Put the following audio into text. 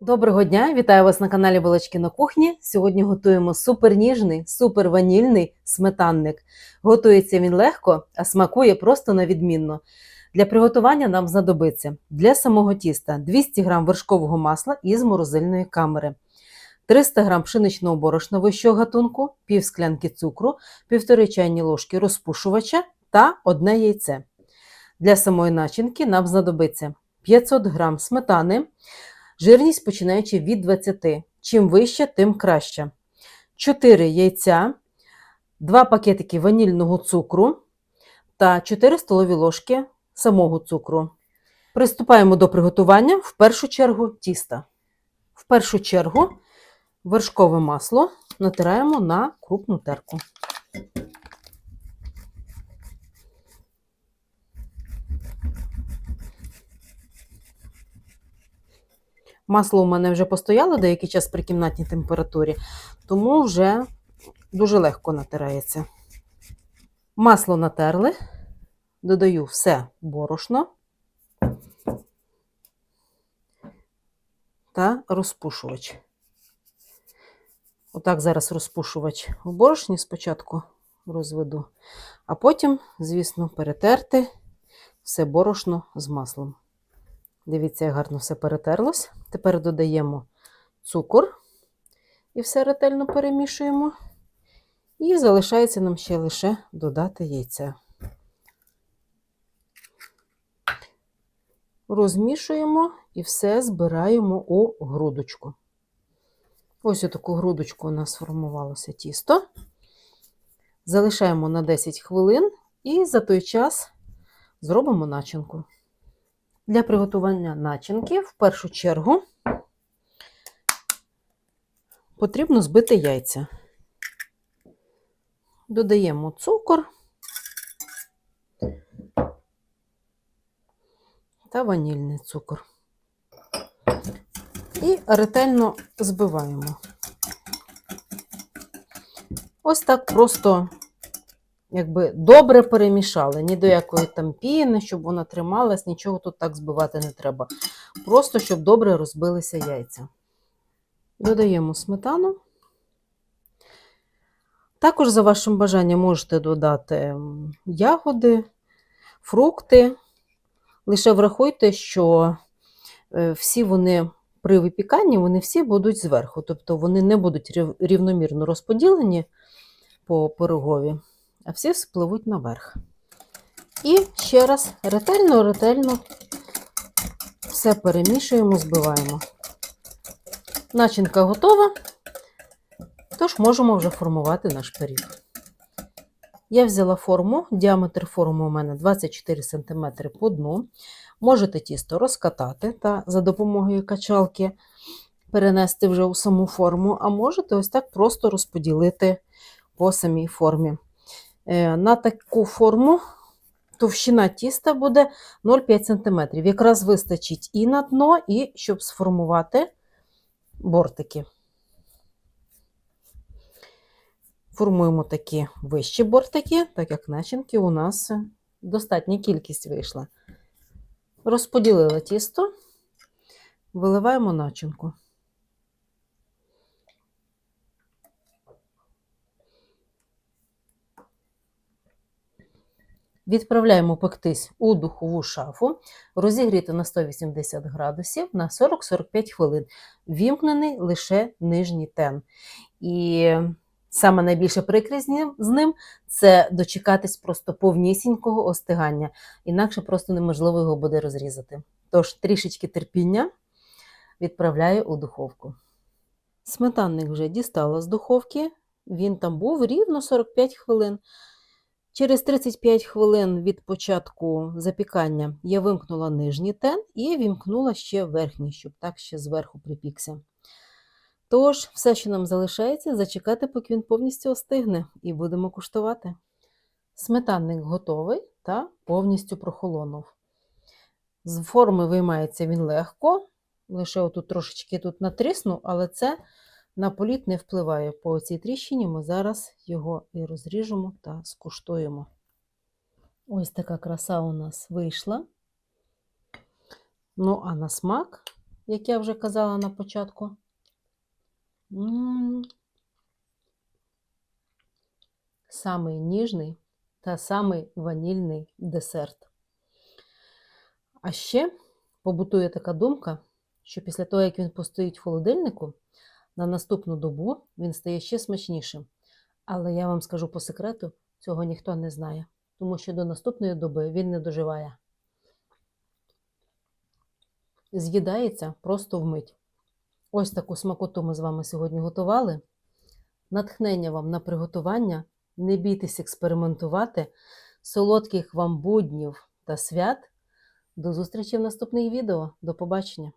Доброго дня! Вітаю вас на каналі Балачки на кухні. Сьогодні готуємо суперніжний, суперванільний сметанник. Готується він легко, а смакує просто на відмінно. Для приготування нам знадобиться для самого тіста 200 г вершкового масла із морозильної камери, 300 г пшеничного борошна вищого гатунку, пів склянки цукру, 1,5 чайні ложки розпушувача та одне яйце. Для самої начинки нам знадобиться 500 г сметани. Жирність починаючи від 20. Чим вище, тим краще. 4 яйця, 2 пакетики ванільного цукру та 4 столові ложки самого цукру. Приступаємо до приготування в першу чергу тіста. В першу чергу вершкове масло натираємо на крупну терку. Масло у мене вже постояло деякий час при кімнатній температурі, тому вже дуже легко натирається. Масло натерли, додаю все борошно та розпушувач. Отак зараз розпушувач у борошні спочатку розведу, а потім, звісно, перетерти все борошно з маслом. Дивіться, як гарно все перетерлось. Тепер додаємо цукор і все ретельно перемішуємо. І залишається нам ще лише додати яйця. Розмішуємо і все збираємо у грудочку. Ось таку грудочку у нас сформувалося тісто. Залишаємо на 10 хвилин і за той час зробимо начинку. Для приготування начинки в першу чергу потрібно збити яйця. Додаємо цукор та ванільний цукор. І ретельно збиваємо. Ось так просто якби добре перемішали. Ні до якої там піни, щоб вона трималась, нічого тут так збивати не треба. Просто щоб добре розбилися яйця. Додаємо сметану. Також, за вашим бажанням, можете додати ягоди, фрукти. Лише врахуйте, що е, всі вони при випіканні вони всі будуть зверху, тобто вони не будуть рівномірно розподілені по пирогові а всі спливуть наверх. І ще раз ретельно-ретельно все перемішуємо, збиваємо. Начинка готова, тож можемо вже формувати наш пиріг. Я взяла форму, діаметр форми у мене 24 см по дну. Можете тісто розкатати та за допомогою качалки перенести вже у саму форму, а можете ось так просто розподілити по самій формі. Е, на таку форму товщина тіста буде 0,5 см. Якраз вистачить і на дно, і щоб сформувати бортики. Формуємо такі вищі бортики, так як начинки у нас достатня кількість вийшла. Розподілили тісто, виливаємо начинку. Відправляємо пектись у духову шафу, розігріти на 180 градусів на 40-45 хвилин. Вімкнений лише нижній тен. І саме найбільша прикрість з ним це дочекатись просто повнісінького остигання, інакше просто неможливо його буде розрізати. Тож, трішечки терпіння відправляю у духовку. Сметанник вже дістала з духовки, він там був рівно 45 хвилин. Через 35 хвилин від початку запікання я вимкнула нижній тен і вімкнула ще верхній, щоб так ще зверху припікся. Тож, все, що нам залишається, зачекати, поки він повністю остигне, і будемо куштувати. Сметанник готовий та повністю прохолонув. З форми виймається він легко, лише отут трошечки тут натріснув, але це на політ не впливає по цій тріщині, ми зараз його і розріжемо та скуштуємо. Ось така краса у нас вийшла. Ну, а на смак як я вже казала на початку. Самий ніжний та самий ванільний десерт. А ще побутує така думка, що після того, як він постоїть в холодильнику, на наступну добу він стає ще смачнішим. Але я вам скажу по секрету, цього ніхто не знає, тому що до наступної доби він не доживає. З'їдається просто вмить. Ось таку смакоту ми з вами сьогодні готували. Натхнення вам на приготування. Не бійтесь експериментувати. Солодких вам буднів та свят. До зустрічі в наступних відео. До побачення!